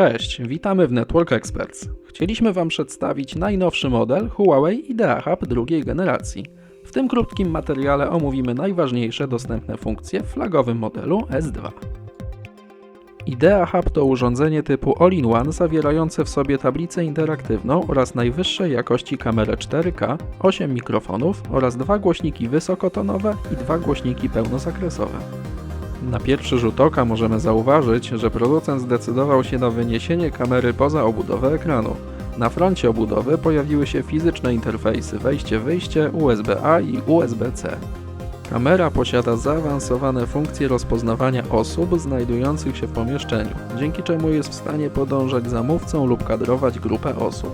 Cześć, witamy w Network Experts. Chcieliśmy Wam przedstawić najnowszy model Huawei Idea Hub drugiej generacji. W tym krótkim materiale omówimy najważniejsze dostępne funkcje w flagowym modelu S2. Idea Hub to urządzenie typu All-in-One zawierające w sobie tablicę interaktywną oraz najwyższej jakości kamerę 4K, 8 mikrofonów oraz dwa głośniki wysokotonowe i dwa głośniki pełnozakresowe. Na pierwszy rzut oka możemy zauważyć, że producent zdecydował się na wyniesienie kamery poza obudowę ekranu. Na froncie obudowy pojawiły się fizyczne interfejsy wejście-wyjście USB-A i USB-C. Kamera posiada zaawansowane funkcje rozpoznawania osób znajdujących się w pomieszczeniu, dzięki czemu jest w stanie podążać za mówcą lub kadrować grupę osób.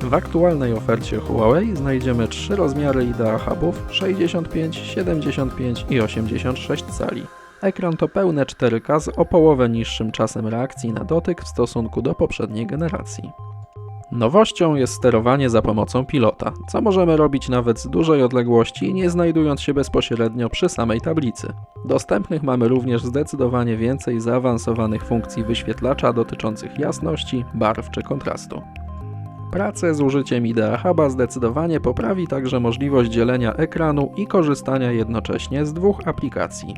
W aktualnej ofercie Huawei znajdziemy trzy rozmiary Idea Hubów 65, 75 i 86 cali. Ekran to pełne 4K z o połowę niższym czasem reakcji na dotyk w stosunku do poprzedniej generacji. Nowością jest sterowanie za pomocą pilota, co możemy robić nawet z dużej odległości, nie znajdując się bezpośrednio przy samej tablicy. Dostępnych mamy również zdecydowanie więcej zaawansowanych funkcji wyświetlacza dotyczących jasności, barw czy kontrastu. Pracę z użyciem Idea Huba zdecydowanie poprawi także możliwość dzielenia ekranu i korzystania jednocześnie z dwóch aplikacji.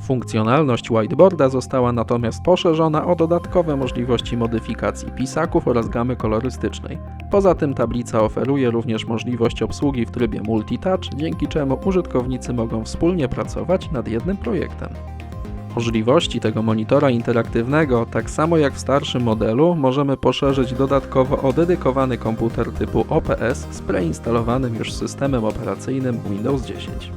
Funkcjonalność whiteboarda została natomiast poszerzona o dodatkowe możliwości modyfikacji pisaków oraz gamy kolorystycznej. Poza tym tablica oferuje również możliwość obsługi w trybie multitouch, dzięki czemu użytkownicy mogą wspólnie pracować nad jednym projektem. Możliwości tego monitora interaktywnego, tak samo jak w starszym modelu, możemy poszerzyć dodatkowo o dedykowany komputer typu OPS z preinstalowanym już systemem operacyjnym Windows 10.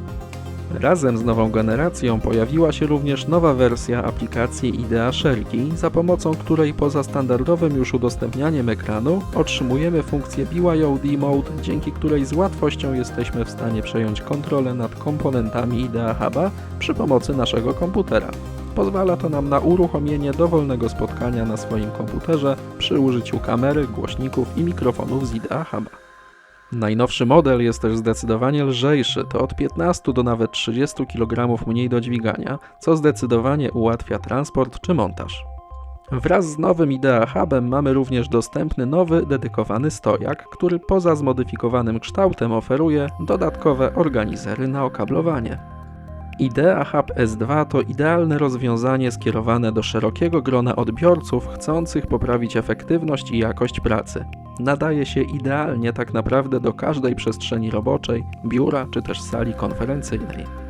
Razem z nową generacją pojawiła się również nowa wersja aplikacji Idea Sherki, za pomocą której poza standardowym już udostępnianiem ekranu otrzymujemy funkcję BYOD Mode, dzięki której z łatwością jesteśmy w stanie przejąć kontrolę nad komponentami Idea Huba przy pomocy naszego komputera. Pozwala to nam na uruchomienie dowolnego spotkania na swoim komputerze przy użyciu kamery, głośników i mikrofonów z Idea Huba. Najnowszy model jest też zdecydowanie lżejszy, to od 15 do nawet 30 kg mniej do dźwigania, co zdecydowanie ułatwia transport czy montaż. Wraz z nowym Idea Hubem mamy również dostępny nowy, dedykowany stojak, który poza zmodyfikowanym kształtem oferuje dodatkowe organizery na okablowanie. Idea Hub S2 to idealne rozwiązanie skierowane do szerokiego grona odbiorców chcących poprawić efektywność i jakość pracy. Nadaje się idealnie tak naprawdę do każdej przestrzeni roboczej, biura czy też sali konferencyjnej.